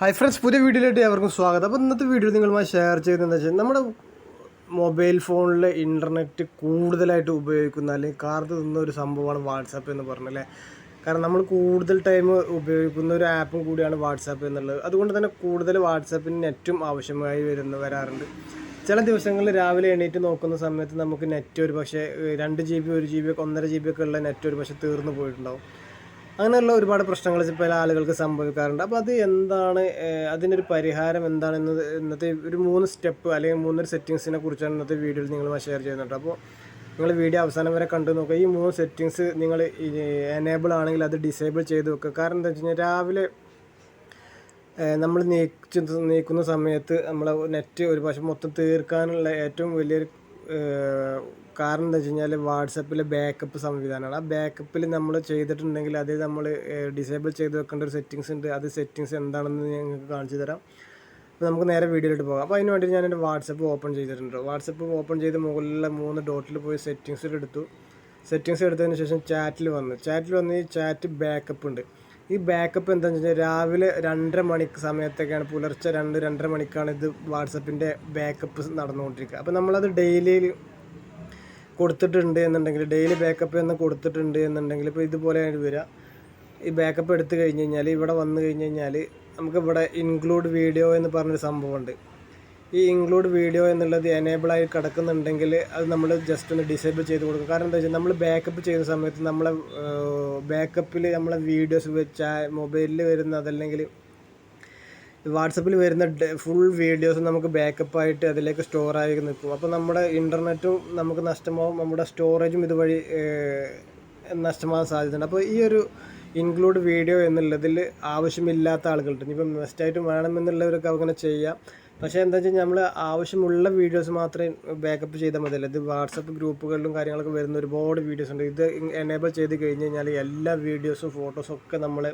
Hi friends പുതിയ വീഡിയോയിലായിട്ട് ഏവർക്കും സ്വാഗതം. അപ്പോൾ ഇന്നത്തെ വീഡിയോ നിങ്ങളുമായി ഷെയർ ചെയ്തതെന്ന് വെച്ചാൽ നമ്മുടെ മൊബൈൽ ഫോണിലെ ഇന്റർനെറ്റ് കൂടുതലായിട്ട് ഉപയോഗിക്കുന്ന അല്ലെങ്കിൽ കാർത്ത് തിന്ന ഒരു സംഭവമാണ് വാട്സാപ്പ് എന്ന് പറഞ്ഞല്ലേ കാരണം നമ്മൾ കൂടുതൽ ടൈം ഉപയോഗിക്കുന്ന ഒരു ആപ്പും കൂടിയാണ് വാട്സാപ്പ് എന്നുള്ളത്. അതുകൊണ്ട് തന്നെ കൂടുതൽ വാട്സാപ്പിന് നെറ്റും ആവശ്യമായി വരുന്ന വരാറുണ്ട്. ചില ദിവസങ്ങളിൽ രാവിലെ എണീറ്റ് നോക്കുന്ന സമയത്ത് നമുക്ക് നെറ്റ് ഒരു പക്ഷേ രണ്ട് ജി ബി ഒരു ജി ബി ഒക്കെ ഒന്നര ജി ബി ഒക്കെ ഉള്ള നെറ്റ് ഒരു പക്ഷേ തീർന്നു പോയിട്ടുണ്ടാവും. അങ്ങനെയുള്ള ഒരുപാട് പ്രശ്നങ്ങൾ പല ആളുകൾക്ക് സംഭവിക്കാറുണ്ട്. അപ്പോൾ അത് എന്താണ് അതിനൊരു പരിഹാരം എന്താണെന്ന് ഇന്നത്തെ ഒരു മൂന്ന് സ്റ്റെപ്പ് അല്ലെങ്കിൽ മൂന്നൊരു സെറ്റിങ്സിനെ കുറിച്ചാണ് ഇന്നത്തെ വീഡിയോയിൽ നിങ്ങൾ ഷെയർ ചെയ്യുന്നുണ്ട് അപ്പോൾ നിങ്ങൾ വീഡിയോ അവസാനം വരെ കണ്ടു നോക്കുക. ഈ മൂന്ന് സെറ്റിങ്സ് നിങ്ങൾ എനേബിൾ ആണെങ്കിൽ അത് ഡിസേബിൾ ചെയ്ത് വെക്കുക. കാരണം എന്താ വെച്ച് കഴിഞ്ഞാൽ രാവിലെ നമ്മൾ നീക്കി നീക്കുന്ന സമയത്ത് നമ്മളെ നെറ്റ് ഒരു പക്ഷേ മൊത്തം തീർക്കാനുള്ള ഏറ്റവും വലിയൊരു കാരണം എന്താ വെച്ച് കഴിഞ്ഞാൽ വാട്സപ്പിലെ ബാക്കപ്പ് സംവിധാനമാണ് ആ ബാക്കപ്പിൽ നമ്മൾ ചെയ്തിട്ടുണ്ടെങ്കിൽ അത് നമ്മൾ ഡിസേബിൾ ചെയ്ത് വെക്കേണ്ട ഒരു സെറ്റിങ്സ് ഉണ്ട്. അത് സെറ്റിങ്സ് എന്താണെന്ന് ഞങ്ങൾക്ക് കാണിച്ചു തരാം. അപ്പോൾ നമുക്ക് നേരെ വീഡിയോയിലോട്ട് പോകാം. അപ്പോൾ അതിന് വേണ്ടി ഞാൻ എന്റെ വാട്സപ്പ് ഓപ്പൺ ചെയ്തിട്ടുണ്ട്. വാട്സപ്പ് ഓപ്പൺ ചെയ്ത് മുകളിലെ മൂന്ന് ഡോട്ടിൽ പോയി സെറ്റിങ്സിൽ എടുത്തു. സെറ്റിങ്സ് എടുത്തതിന് ശേഷം ചാറ്റിൽ വന്നു. ചാറ്റിൽ വന്ന് ഈ ചാറ്റ് ബാക്കപ്പ് ഉണ്ട്. ഈ ബാക്കപ്പ് എന്താണെന്ന് വെച്ചാൽ രാവിലെ രണ്ടര മണിക്ക് സമയത്തൊക്കെയാണ് പുലർച്ചെ രണ്ട് രണ്ടര മണിക്കാണ് ഇത് വാട്സപ്പിന്റെ ബാക്കപ്പ് നടന്നുകൊണ്ടിരിക്കുക. അപ്പോൾ നമ്മളത് ഡെയിലി കൊടുത്തിട്ടുണ്ട് എന്നുണ്ടെങ്കിൽ ഡെയിലി ബാക്കപ്പ് എന്ന് കൊടുത്തിട്ടുണ്ട് എന്നുണ്ടെങ്കിൽ ഇപ്പോൾ ഇതുപോലെയാണ് വരിക. ഈ ബാക്കപ്പ് എടുത്തു കഴിഞ്ഞ് കഴിഞ്ഞാൽ ഇവിടെ വന്നു കഴിഞ്ഞ് കഴിഞ്ഞാൽ നമുക്ക് ഇവിടെ ഇൻക്ലൂഡ് വീഡിയോ എന്ന് പറഞ്ഞൊരു സംഭവമുണ്ട്. ഈ ഇൻക്ലൂഡ് വീഡിയോ എന്നുള്ളത് എനേബിളായി കിടക്കുന്നുണ്ടെങ്കിൽ അത് നമ്മൾ ജസ്റ്റ് ഒന്ന് ഡിസേബിൾ ചെയ്ത് കൊടുക്കും. കാരണം എന്താ വെച്ചാൽ നമ്മൾ ബാക്കപ്പ് ചെയ്യുന്ന സമയത്ത് നമ്മളെ ബാക്കപ്പിൽ നമ്മളെ വീഡിയോസ് വെച്ച മൊബൈലിൽ വരുന്ന അതല്ലെങ്കിൽ വാട്സപ്പിൽ വരുന്ന ഫുൾ വീഡിയോസ് നമുക്ക് ബാക്കപ്പായിട്ട് അതിലേക്ക് സ്റ്റോർ ആയി നിൽക്കും. അപ്പോൾ നമ്മുടെ ഇന്റർനെറ്റും നമുക്ക് നഷ്ടമാവും. നമ്മുടെ സ്റ്റോറേജും ഇതുവഴി നഷ്ടമാകാൻ സാധ്യതയുണ്ട്. അപ്പോൾ ഈ ഒരു ഇൻക്ലൂഡ് വീഡിയോ എന്നുള്ളതിൽ ആവശ്യമില്ലാത്ത ആളുകളുണ്ട്. ഇനിയിപ്പം മസ്റ്റായിട്ടും വേണമെന്നുള്ളവർക്ക് അങ്ങനെ ചെയ്യാം. പക്ഷേ എന്താ വെച്ചാൽ നമ്മൾ ആവശ്യമുള്ള വീഡിയോസ് മാത്രമേ ബാക്കപ്പ് ചെയ്താൽ മതിയല്ല? ഇത് വാട്സപ്പ് ഗ്രൂപ്പുകളിലും കാര്യങ്ങളൊക്കെ വരുന്ന ഒരുപാട് വീഡിയോസ് ഉണ്ട്. ഇത് എനേബിൾ ചെയ്ത് കഴിഞ്ഞ് കഴിഞ്ഞാൽ എല്ലാ വീഡിയോസും ഫോട്ടോസും ഒക്കെ നമ്മൾ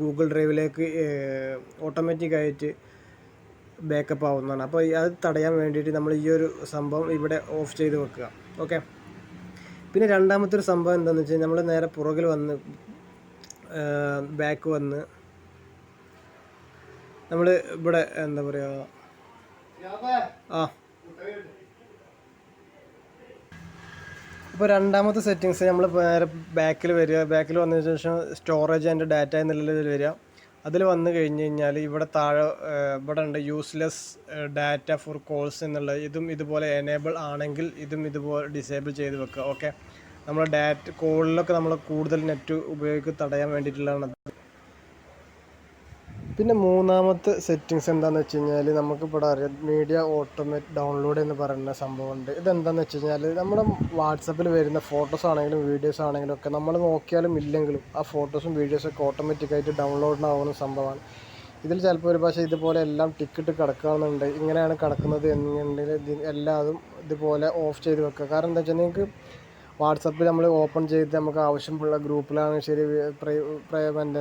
ഗൂഗിൾ ഡ്രൈവിലേക്ക് ഓട്ടോമാറ്റിക് ആയിട്ട് ബാക്കപ്പ് ആവുന്നതാണ്. അപ്പോൾ അത് തടയാൻ വേണ്ടിയിട്ട് നമ്മൾ ഈ ഒരു സംഭവം ഇവിടെ ഓഫ് ചെയ്ത് വെക്കുക. ഓക്കെ പിന്നെ രണ്ടാമത്തെ ഒരു സംഭവം എന്താണെന്ന് വെച്ചാൽ നമ്മൾ നേരെ പുറകിൽ വന്ന് ബാക്ക് വന്ന് നമ്മൾ ഇവിടെ എന്താ പറയുക ഇപ്പോൾ രണ്ടാമത്തെ സെറ്റിങ്സ് നമ്മൾ നേരെ ബാക്കിൽ വരിക. ബാക്കിൽ വന്നതിന് ശേഷം സ്റ്റോറേജ് ആൻഡ് ഡാറ്റ എന്നുള്ളതിൽ വരിക. അതിൽ വന്നു കഴിഞ്ഞ് കഴിഞ്ഞാൽ ഇവിടെ താഴെ ഇവിടെ ഉണ്ട് യൂസ്ലെസ് ഡാറ്റ ഫോർ കോൾസ് എന്നുള്ളത്. ഇതും ഇതുപോലെ എനേബിൾ ആണെങ്കിൽ ഇതും ഇതുപോലെ ഡിസേബിൾ ചെയ്ത് വെക്കുക. ഓക്കെ നമ്മൾ ഡാറ്റ കോളിലൊക്കെ നമ്മൾ കൂടുതൽ നെറ്റ് ഉപയോഗിക്കുക തടയാൻ വേണ്ടിയിട്ടുള്ളതാണ്. പിന്നെ മൂന്നാമത്തെ സെറ്റിങ്സ് എന്താണെന്ന് വെച്ച് കഴിഞ്ഞാൽ നമുക്ക് ഇവിടെ അറിയാം മീഡിയ ഓട്ടോമേറ്റ് ഡൗൺലോഡ് എന്ന് പറയുന്ന സംഭവമുണ്ട്. ഇതെന്താണെന്ന് വെച്ച് കഴിഞ്ഞാൽ നമ്മുടെ വാട്സപ്പിൽ വരുന്ന ഫോട്ടോസ് ആണെങ്കിലും വീഡിയോസ് ആണെങ്കിലും ഒക്കെ നമ്മൾ നോക്കിയാലും ഇല്ലെങ്കിലും ആ ഫോട്ടോസും വീഡിയോസും ഒക്കെ ഓട്ടോമാറ്റിക്കായിട്ട് ഡൗൺലോഡ് ആവുന്ന സംഭവമാണ്. ഇതിൽ ചിലപ്പോൾ ഒരു പക്ഷേ ഇതുപോലെ എല്ലാം ടിക്കറ്റ് കിടക്കുകയാണെന്നുണ്ട് ഇങ്ങനെയാണ് കിടക്കുന്നത് എന്നുണ്ടെങ്കിൽ എല്ലാതും ഇതുപോലെ ഓഫ് ചെയ്ത് വെക്കുക. കാരണം എന്താ വെച്ചാൽ നിങ്ങൾക്ക് വാട്സപ്പിൽ നമ്മൾ ഓപ്പൺ ചെയ്ത് നമുക്ക് ആവശ്യമുള്ള ഗ്രൂപ്പിലാണെങ്കിലും ശരി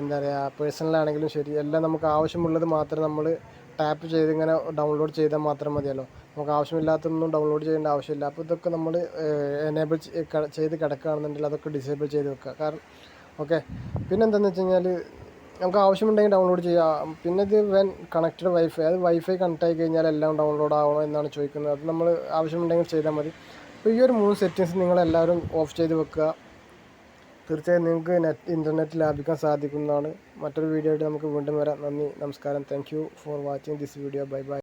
എന്താ പറയുക പേഴ്സണലാണെങ്കിലും ശരി എല്ലാം നമുക്ക് ആവശ്യമുള്ളത് മാത്രം നമ്മൾ ടാപ്പ് ചെയ്ത് ഇങ്ങനെ ഡൗൺലോഡ് ചെയ്താൽ മാത്രം മതിയല്ലോ. നമുക്ക് ആവശ്യമില്ലാത്തൊന്നും ഡൗൺലോഡ് ചെയ്യേണ്ട ആവശ്യമില്ല. അപ്പോൾ ഇതൊക്കെ നമ്മൾ എനേബിൾ ചെയ്ത് കിടക്കുകയാണെന്നുണ്ടെങ്കിൽ അതൊക്കെ ഡിസേബിൾ ചെയ്ത് വെക്കുക. കാരണം ഓക്കെ പിന്നെ എന്താണെന്ന് വെച്ച് കഴിഞ്ഞാൽ നമുക്ക് ആവശ്യമുണ്ടെങ്കിൽ ഡൗൺലോഡ് ചെയ്യാം. പിന്നെ ഇത് വെൻ കണക്റ്റഡ് വൈഫൈ അത് വൈഫൈ കണക്ട് ആയി കഴിഞ്ഞാൽ എല്ലാം ഡൗൺലോഡ് ആവണം എന്നാണ് ചോദിക്കുന്നത്. അത് നമ്മൾ ആവശ്യമുണ്ടെങ്കിൽ ചെയ്താൽ മതി. അപ്പോൾ ഈ ഒരു മൂന്ന് സെറ്റിങ്സ് നിങ്ങളെല്ലാവരും ഓഫ് ചെയ്ത് വെക്കുക. തീർച്ചയായും നിങ്ങൾക്ക് നെറ്റ് ഇന്റർനെറ്റ് ലാഭിക്കാൻ സാധിക്കുന്നതാണ്. മറ്റൊരു വീഡിയോ ആയിട്ട് നമുക്ക് വീണ്ടും വരാം. നന്ദി നമസ്കാരം. Thank you for watching this video bye bye